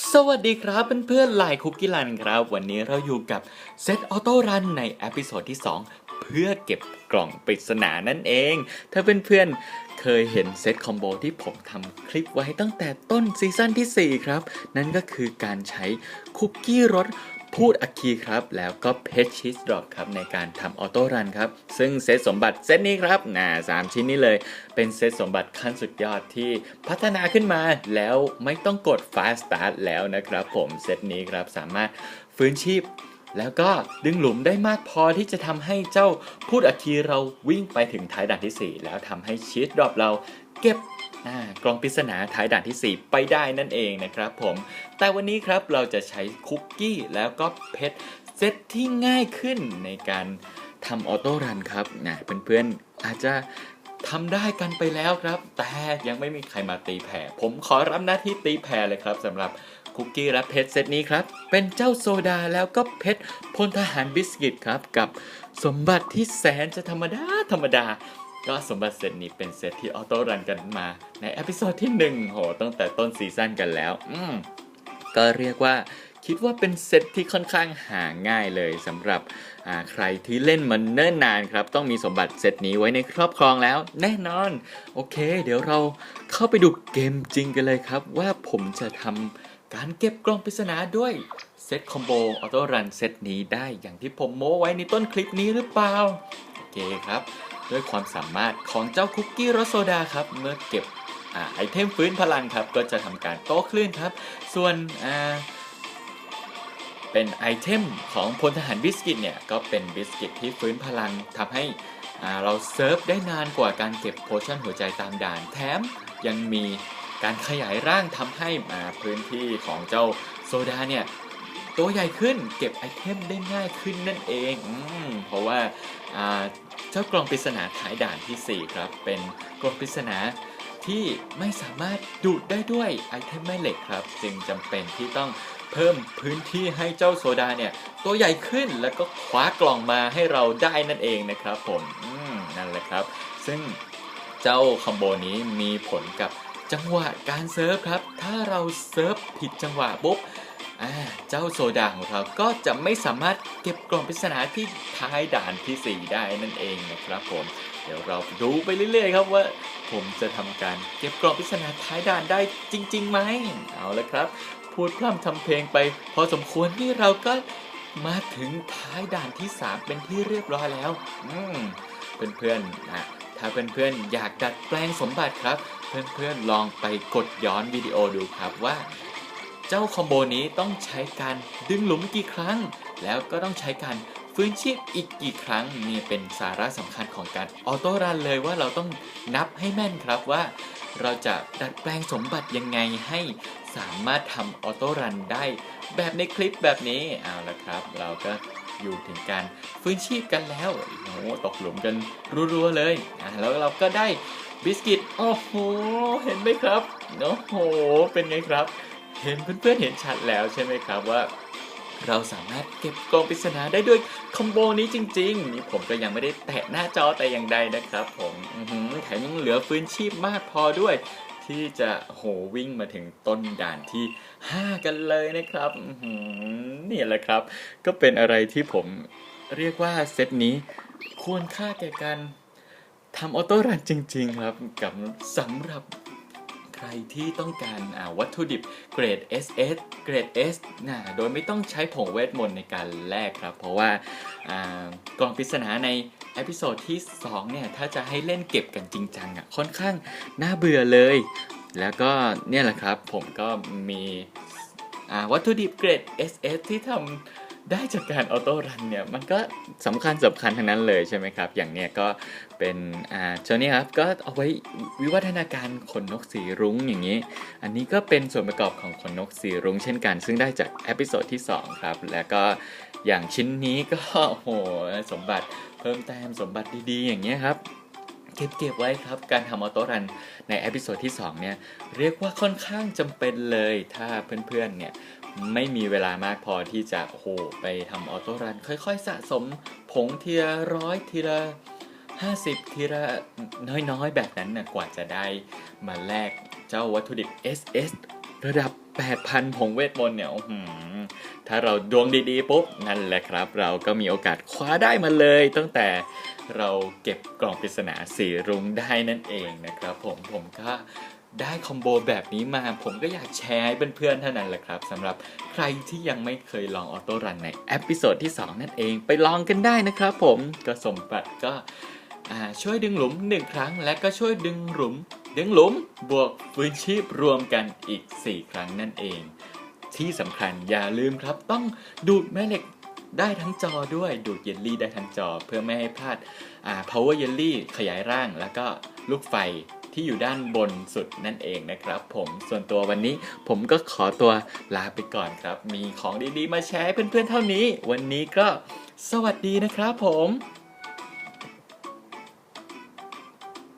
สวัสดีครับเพื่อนๆไลน์คุกกี้รันครับ วันนี้เราอยู่กับเซตออโต้รันในเอพิโซดที่ 2 เพื่อเก็บกล่องปริศนานั่นเอง ถ้าเพื่อนๆเคยเห็นเซตคอมโบที่ผมทำคลิปไว้ตั้งแต่ต้นซีซั่นที่ 4 ครับ นั่นก็คือการใช้คุกกี้รส พูดอัคคีครับ แล้วก็เพชชีสดรอปครับในการทำออโต้รันครับ ซึ่งเซตสมบัติเซตนี้ครับน่าสามชิ้นนี้เลย เป็นเซตสมบัติขั้นสุดยอดที่พัฒนาขึ้นมาแล้วไม่ต้องกด Fast Start แล้วนะครับผมเซตนี้ครับสามารถฟื้นชีพแล้วก็ดึงหลุมได้มากพอที่จะทำให้เจ้าพูดอัคคีเราวิ่งไปถึงท้ายด่านที่ 4 แล้วทำให้ชีสดรอปเราเก็บ กล่องปริศนาท้ายด่านที่ 4 ไปได้นั่นเองนะครับผม แต่วันนี้ครับเราจะใช้คุกกี้แล้วก็เพชรเซตที่ง่ายขึ้นในการทำออโต้รันครับนะเพื่อนๆอาจจะทำได้กันไปแล้วครับ แต่ยังไม่มีใครมาตีแผ่ ผมขอรับหน้าที่ตีแผ่เลยครับสำหรับคุกกี้และเพชรเซตนี้ครับ เป็นเจ้าโซดาแล้วก็เพชรพลทหารบิสกิตครับ กับสมบัติที่แสนจะธรรมดาธรรมดา ก็สมบัติเซตนี้เป็นเซตที่ออโต้รันกันมาในเอพิโซดที่ 1 โห ตั้งแต่ต้นซีซั่นกันแล้ว อืมก็เรียกว่าคิดว่าเป็นเซตที่ค่อนข้างหาง่ายเลยสำหรับอ่าใครที่เล่นมันเนิ่นนานครับ ต้องมีสมบัติเซตนี้ไว้ในครอบครองแล้ว แน่นอน โอเค เดี๋ยวเราเข้าไปดูเกมจริงกันเลยครับ ว่าผมจะทำการเก็บกล่องปริศนาด้วยเซตคอมโบออโต้รันเซตนี้ได้อย่างที่ผมโม้ไว้ในต้นคลิปนี้หรือเปล่า โอเคครับ ด้วยความสามารถของเจ้าคุกกี้รสโซดาครับ เมื่อเก็บอไอเทมฟื้นพลังครับ ก็จะทำการโต้คลื่นครับ ส่วนเป็นไอเทมของพลทหารบิสกิตเนี่ย ก็เป็นบิสกิตที่ฟื้นพลังทำให้เราเซิร์ฟได้นานกว่าการเก็บโพชั่นหัวใจตามด่าน แถมยังมีการขยายร่างทำให้พื้นที่ของเจ้าโซดาเนี่ย ตัวใหญ่ขึ้นเก็บไอเทมได้ง่ายขึ้นนั่นเองอเพราะว่าเจ้ากล่องปริศนาท้ายด่านทีสี่ 4 ครับ เป็นกล่องปริศนาที่ไม่สามารถดูดได้ด้วยไอเทมแม่เหล็กครับ จึงจำเป็นที่ต้องเพิ่มพื้นที่ให้เจ้าโซดาเนี่ยตัวใหญ่ขึ้นแล้วก็คว้ากล่องมาให้เราได้นั่นเองนะครับผมมนั่นแหละครับ ซึ่งเจ้าคอมโบนี้มีผลกับจังหวะการเซิร์ฟครับ ถ้าเราเซิร์ฟผิดจังหวะปุ๊บอ่า เจ้าโซดาของเราก็จะไม่สามารถเก็บกล่องปริศนาที่ท้ายด่านที่ 4 ได้นั่นเองนะครับผม เดี๋ยวเราดูไปเรื่อยๆครับว่าผมจะทำการเก็บกล่องปริศนาท้ายด่านได้จริงๆไหมเอาละครับ พูดพร่ำทำเพลงไป พอสมควรที่เราก็มาถึงท้ายด่านที่ 3 เป็นที่เรียบร้อยแล้ว อืมเพื่อนๆนะถ้าเพื่อนๆอยากดัดแปลงสมบัติครับ เพื่อนๆลองไปกดย้อนวิดีโอดูครับว่า เจ้าคอมโบนี้ต้องใช้การดึงหลุมกี่ครั้ง แล้วก็ต้องใช้การฟื้นชีพอีกกี่ครั้งนี่เป็นสาระสำคัญของการออโต้รันเลยว่าเราต้องนับให้แม่นครับว่า เราจะดัดแปลงสมบัติยังไงให้สามารถทำออโต้รันได้ แบบในคลิปแบบนี้เอาละครับ เราก็อยู่ถึงการฟื้นชีพกันแล้วโอ้ตกหลุมกันรัวๆเลยอะแล้วเราก็ได้บิสกิตโอ้โหเห็นไหมครับโอ้โหเป็นไงครับ เห็นเพื่อนๆเห็นชัดแล้วใช่ไหมครับว่า เราสามารถเก็บกล่องปริศนาได้ด้วยคอมโบนี้จริงๆนี่ผมก็ยังไม่ได้แตะหน้าจอแต่อย่างใดนะครับ ผมอื้อหือแถมยังเหลือฟื้นชีพมากพอด้วยที่จะโหวิ่งมาถึงต้นด่านที่ 5 กันเลยนะครับอืนี่แหละครับ ก็เป็นอะไรที่ผมเรียกว่าเซตนี้ควรค่าแก่การทำออโต้รันจริง ๆ ครับกับสำหรับ รที่ต้องการวัตถุดิบเกรด SS เกรด S นะโดยไม่ต้องใช้ผงเวทมนต์ในการแลกครับ เพราะว่ากล่องปริศนาในเอพิโซดที่ 2 เนี่ย ถ้าจะให้เล่นเก็บกันจริงจังอะค่อนข้างน่าเบื่อเลย แล้วก็เนี่ยแหละครับผมก็มีวัตถุดิบเกรด SS ที่ทำ ได้จากการออโต้รันเนี่ยมันก็สำคัญสำคัญทั้งนั้นเลยใช่ไหมครับ อย่างเนี้ยก็เป็นอ่าเจ้านี้ครับก็เอาไว้วิวัฒนาการขนนกสีรุ้งอย่างนี้ อันนี้ก็เป็นส่วนประกอบของขนนกสีรุ้งเช่นกัน ซึ่งได้จากเอพิโซดที่ 2 ครับ แล้วก็อย่างชิ้นนี้ก็โอ้โหสมบัติเพิ่มแต้มสมบัติดีๆ อย่างเงี้ยครับ เก็บเก็บไว้ครับ การทำออโต้รันในเอพิโซดที่ 2 เนี่ย เรียกว่าค่อนข้างจำเป็นเลย ถ้าเพื่อนๆ เนี่ย ไม่มีเวลามากพอที่จะโอ้โหไปทำออโต้รัน ค่อยๆ สะสมผงทีละร้อยทีละ50 ทีละน้อยๆ แบบนั้นนะกว่าจะได้มาแลกเจ้าวัตถุดิบ SS ระดับ 8,000ผงเวทมนต์เนี่ยถ้าเราดวงดีๆ ปุ๊บ นั่นแหละครับ เราก็มีโอกาสคว้าได้มาเลย ตั้งแต่เราเก็บกล่องปริศนาสีรุ้งได้นั่นเองนะครับผมผมก็ได้คอมโบแบบนี้มา ผมก็อยากแชร์ให้เพื่อนๆเท่านั้นแหละครับสำหรับใครที่ยังไม่เคยลองออโต้รันในเอพิโซดที่ 2 นั่นเองไปลองกันได้นะครับผมก็สมบัติก็ช่วยดึงหลุม 1 ครั้ง และก็ช่วยดึงหลุม ดึงหลุมบวกฟื้นชีพรวมกันอีก 4 ครั้งนั่นเอง ที่สำคัญอย่าลืมครับ ต้องดูดแม่เหล็กได้ทั้งจอด้วยดูดเยลลี่ได้ทั้งจอ เพื่อไม่ให้พลาดอ่า power jelly ขยายร่างแล้วก็ลูกไฟที่อยู่ด้านบนสุดนั่นเองนะครับ ผมส่วนตัววันนี้ผมก็ขอตัวลาไปก่อนครับ มีของดีๆ มาแชร์เพื่อนๆเท่านี้ วันนี้ก็สวัสดีนะครับผม